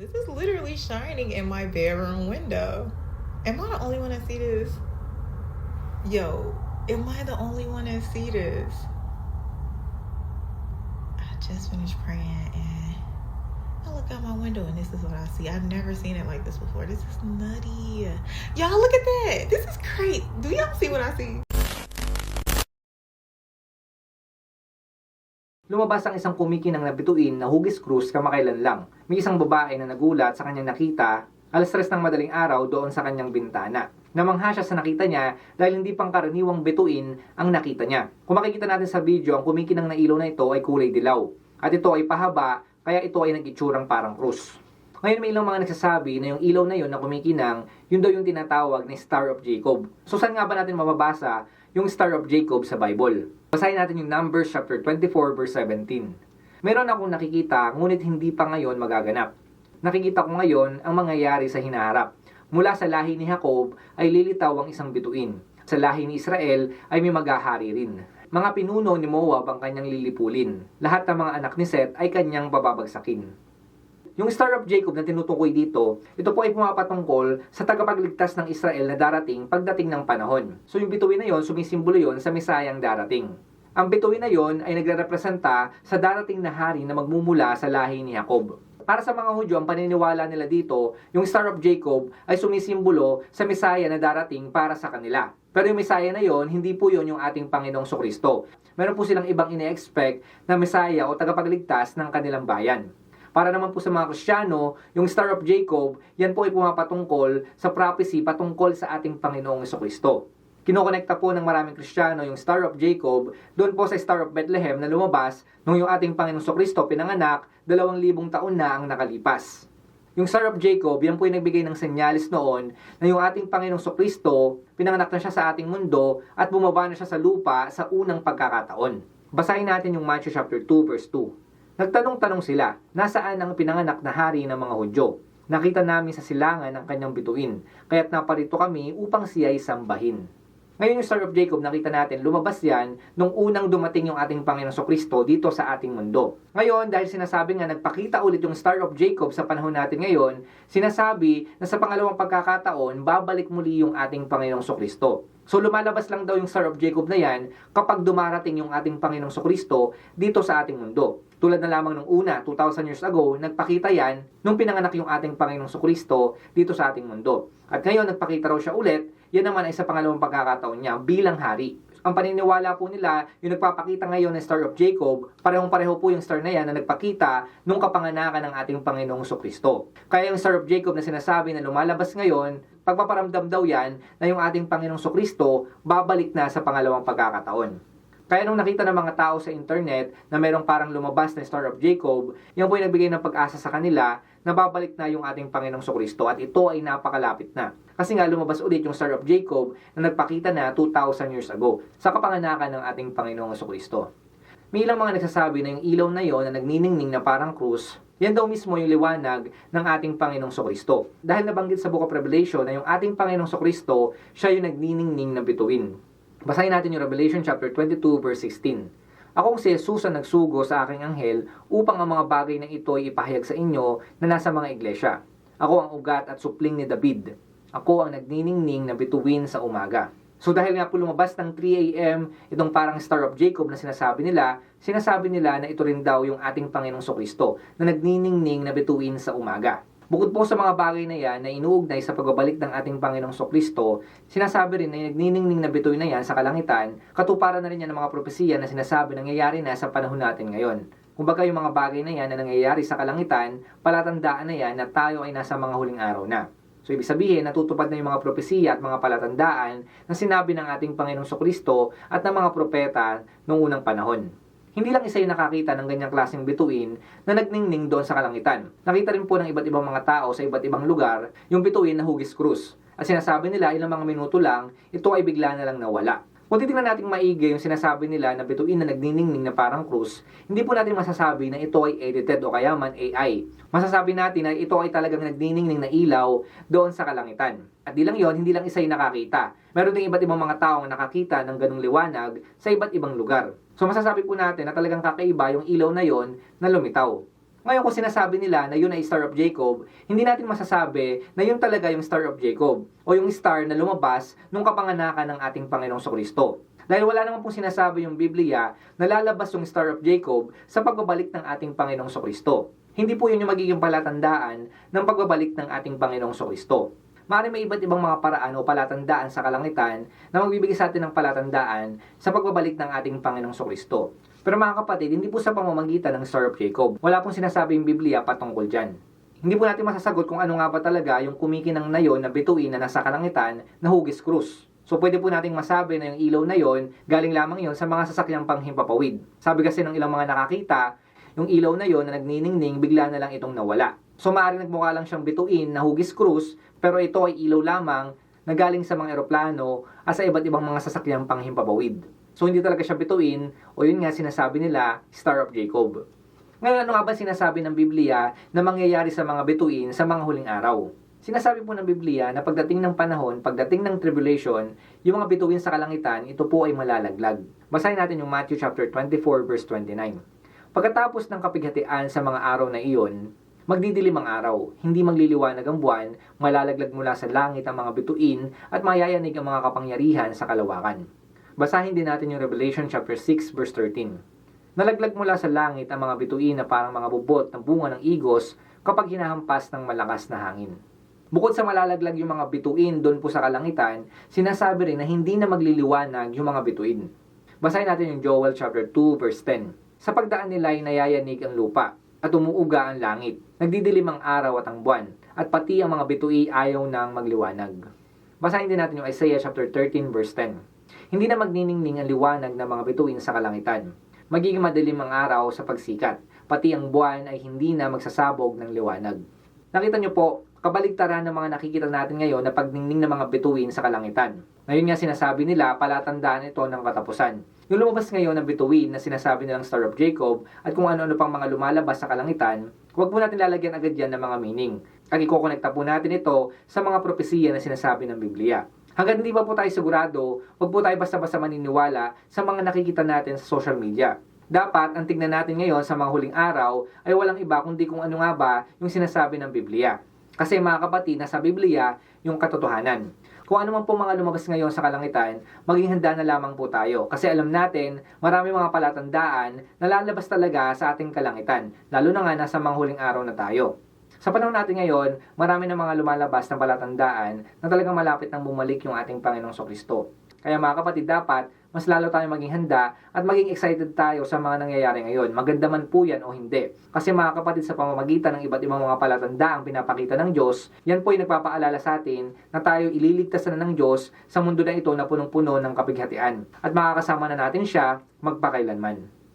This is literally shining in my bedroom window. Am I the only one that see this? Yo, am I the only one that see this? I just finished praying and I look out my window and this is what I see. I've never seen it like this before. This is nutty. Y'all look at that. This is great. Do y'all see what I see? Lumabas ang isang kumikinang na bituin na hugis krus kamakailan lang. May isang babae na nagulat sa kanyang nakita alas tres ng madaling araw doon sa kanyang bintana. Namangha siya sa nakita niya dahil hindi pangkaraniwang bituin ang nakita niya. Kung makikita natin sa video, ang kumikinang na ilaw na ito ay kulay dilaw. At ito ay pahaba, kaya ito ay nag-itsurang parang krus. Ngayon may ilang mga nagsasabi na yung ilaw na yun na kumikinang, yun daw yung tinatawag na Star of Jacob. So saan nga ba natin mababasa yung Star of Jacob sa Bible? Basahin natin yung Numbers chapter 24 verse 17. Meron akong nakikita ngunit hindi pa ngayon magaganap. Nakikita ko ngayon ang mangyayari sa hinaharap. Mula sa lahi ni Jacob ay lilitaw ang isang bituin. Sa lahi ni Israel ay may maghahari rin. Mga pinuno ni Moab ang kanyang lilipulin. Lahat ng mga anak ni Seth ay kanyang bababagsakin. Yung Star of Jacob na tinutukoy dito, ito po ay pumapatungkol sa tagapagligtas ng Israel na darating pagdating ng panahon. So yung bituin na yon, sumisimbolo yon sa Mesayang darating. Ang bituin na yon ay nagrerepresenta sa darating na hari na magmumula sa lahi ni Jacob. Para sa mga Hudyo, ang paniniwala nila dito, yung Star of Jacob ay sumisimbolo sa Mesaya na darating para sa kanila. Pero yung Mesaya na yon, hindi po yon yung ating Panginoong Sokristo. Meron po silang ibang ine-expect na Mesaya o tagapagligtas ng kanilang bayan. Para naman po sa mga Kristiyano, yung Star of Jacob, yan po ay pumapatungkol sa prophecy patungkol sa ating Panginoong Kristo. Kinokonekta po ng maraming Kristiyano yung Star of Jacob doon po sa Star of Bethlehem na lumabas nung yung ating Panginoong Kristo pinanganak dalawang libong taon na ang nakalipas. Yung Star of Jacob, yan po yung nagbigay ng senyalis noon na yung ating Panginoong Kristo pinanganak na siya sa ating mundo at bumaba na siya sa lupa sa unang pagkakataon. Basahin natin yung Matthew chapter 2 verse 2. Nagtanong-tanong sila, nasaan ang pinanganak na hari ng mga Hudyo? Nakita namin sa silangan ang kanyang bituin, kaya't naparito kami upang siya'y sambahin. Ngayon yung Star of Jacob, nakita natin, lumabas yan nung unang dumating yung ating Panginoon so Kristo dito sa ating mundo. Ngayon, dahil sinasabi nga, nagpakita ulit yung Star of Jacob sa panahon natin ngayon, sinasabi na sa pangalawang pagkakataon, babalik muli yung ating Panginoong so Kristo. So lumalabas lang daw yung Star of Jacob na yan kapag dumarating yung ating Panginoong so Kristo dito sa ating mundo. Tulad na lamang nung una, 2,000 years ago, nagpakita yan nung pinanganak yung ating Panginoong Kristo dito sa ating mundo. At ngayon, nagpakita raw siya ulit, yan naman ay sa pangalawang pagkakataon niya bilang hari. Ang paniniwala po nila, yung nagpapakita ngayon ng Star of Jacob, parehong-pareho po yung star na yan na nagpakita nung kapanganakan ng ating Panginoong Kristo. Kaya yung Star of Jacob na sinasabi na lumalabas ngayon, pagpaparamdam daw yan na yung ating Panginoong Kristo babalik na sa pangalawang pagkakataon. Kaya nung nakita ng mga tao sa internet na merong parang lumabas na Star of Jacob, yan po ay nagbigay ng pag-asa sa kanila na babalik na yung ating Panginoong Kristo at ito ay napakalapit na. Kasi nga lumabas ulit yung Star of Jacob na nagpakita na 2,000 years ago sa kapanganakan ng ating Panginoong Kristo. May ilang mga nagsasabi na yung ilaw na yon na nagniningning na parang krus, yan daw mismo yung liwanag ng ating Panginoong Kristo. Dahil nabanggit sa Book of Revelation na yung ating Panginoong Kristo, siya yung nagniningning na bituin. Basahin natin yung Revelation chapter 22 verse 16. Akong si Jesus ang nagsugo sa aking anghel upang ang mga bagay na ito ay ipahayag sa inyo na nasa mga iglesia. Ako ang ugat at supling ni David. Ako ang nagniningning na bituin sa umaga. So dahil nga po lumabas ng 3 a.m. itong parang Star of Jacob na sinasabi nila, sinasabi nila na ito rin daw yung ating Panginoong Kristo na nagniningning na bituin sa umaga. Bukod po sa mga bagay na yan na inuugnay sa pagbabalik ng ating Panginoong Kristo, sinasabi rin na nagniningning na bituin na yan sa kalangitan, katuparan na rin yan ng mga propesiya na sinasabi nangyayari na sa panahon natin ngayon. Kumbaga yung mga bagay na yan na nangyayari sa kalangitan, palatandaan na yan na tayo ay nasa mga huling araw na. So ibig sabihin, natutupad na yung mga propesiya at mga palatandaan na sinabi ng ating Panginoong Kristo at ng mga propeta noong unang panahon. Hindi lang isa yung nakakita ng ganyang klaseng bituin na nagningning doon sa kalangitan. Nakita rin po ng iba't ibang mga tao sa iba't ibang lugar yung bituin na hugis krus. At sinasabi nila ilang mga minuto lang, ito ay bigla na lang nawala. Kung titingnan natin maigi yung sinasabi nila na bituin na nagniningning na parang krus, hindi po natin masasabi na ito ay edited o kaya man AI. Masasabi natin na ito ay talagang nagniningning na ilaw doon sa kalangitan. At di lang yon, hindi lang isa yung nakakita. Meron ding iba't ibang mga taong nakakita ng ganong liwanag sa iba't ibang lugar. So masasabi po natin na talagang kakaiba yung ilaw na yon na lumitaw. Ngayon kung sinasabi nila na yun ay Star of Jacob, hindi natin masasabi na yun talaga yung Star of Jacob o yung star na lumabas nung kapanganakan ng ating Panginoong Kristo. Dahil wala naman pong sinasabi yung Biblia na lalabas yung Star of Jacob sa pagbabalik ng ating Panginoong Kristo. Hindi po yun yung magiging palatandaan ng pagbabalik ng ating Panginoong Kristo. Maaari may iba't ibang mga paraan o palatandaan sa kalangitan na magbibigay sa atin ng palatandaan sa pagbabalik ng ating Panginoong Kristo. Pero mga kapatid, hindi po sa pamamagitan ng Star of Jacob. Wala pong sinasabi yung Biblia patungkol dyan. Hindi po natin masasagot kung ano nga ba talaga yung kumikinang na yon na bituin na nasa kalangitan na hugis krus. So pwede po nating masabi na yung ilaw na yon galing lamang yon sa mga sasakyang panghimpapawid. Sabi kasi ng ilang mga nakakita, yung ilaw na yon na nagniningning bigla na lang itong nawala. So maaaring nagmukha lang siyang bituin na hugis krus, pero ito ay ilaw lamang na galing sa mga eroplano at sa iba't ibang mga sasakyang panghimpapawid. So hindi talaga siya bituin o yun nga sinasabi nila Star of Jacob. Ngayon ano nga ba sinasabi ng Biblia na mangyayari sa mga bituin sa mga huling araw? Sinasabi po ng Biblia na pagdating ng panahon, pagdating ng tribulation, yung mga bituin sa kalangitan, ito po ay malalaglag. Basahin natin yung Matthew chapter 24 verse 29. Pagkatapos ng kapighatian sa mga araw na iyon, magdidilim ang araw, hindi magliliwanag ang buwan, malalaglag mula sa langit ang mga bituin at mayayanig ang mga kapangyarihan sa kalawakan. Basahin din natin yung Revelation chapter 6 verse 13. Nalaglag mula sa langit ang mga bituin na parang mga bubot ng bunga ng igos kapag hinahampas ng malakas na hangin. Bukod sa malalaglag yung mga bituin doon po sa kalangitan, sinasabi rin na hindi na magliliwanag yung mga bituin. Basahin natin yung Joel chapter 2 verse 10. Sa pagdaan nila ay nayayanig ang lupa at umuuga ang langit. Nagdidilim ang araw at ang buwan at pati ang mga bitui ayaw nang magliwanag. Basahin din natin yung Isaiah chapter 13 verse 10. Hindi na magniningning ang liwanag ng mga bituin sa kalangitan. Magiging madilim ang araw sa pagsikat. Pati ang buwan ay hindi na magsasabog ng liwanag. Nakita niyo po, kabaligtaran ng mga nakikita natin ngayon na pagningning ng mga bituin sa kalangitan. Ngayon nga sinasabi nila, palatandaan ito ng katapusan. Yung lumabas ngayon ng bituin na sinasabi nilang Star of Jacob at kung ano-ano pang mga lumalabas sa kalangitan, huwag po natin lalagyan agad yan ng mga meaning. At ikokonekta po natin ito sa mga propesiya na sinasabi ng Biblia. Hanggang hindi pa po tayo sigurado, huwag po tayo basta-basta maniniwala sa mga nakikita natin sa social media. Dapat, ang tignan natin ngayon sa mga huling araw ay walang iba kundi kung ano nga ba yung sinasabi ng Biblia. Kasi mga kapatid, nasa Biblia yung katotohanan. Kung ano man po mga lumabas ngayon sa kalangitan, maging handa na lamang po tayo. Kasi alam natin, marami mga palatandaan na lalabas talaga sa ating kalangitan. Lalo na nga nasa mga huling araw na tayo. Sa panahon natin ngayon, marami na mga lumalabas na palatandaan na talagang malapit nang bumalik yung ating Panginoong Kristo. Kaya mga kapatid, dapat mas lalo tayong maging handa at maging excited tayo sa mga nangyayari ngayon. Maganda man po yan o hindi. Kasi mga kapatid, sa pamamagitan ng iba't ibang mga palatandaang pinapakita ng Diyos, yan po ay nagpapaalala sa atin na tayo ililigtas na ng Diyos sa mundo na ito na punong-puno ng kapighatian. At makakasama na natin siya magpakailanman.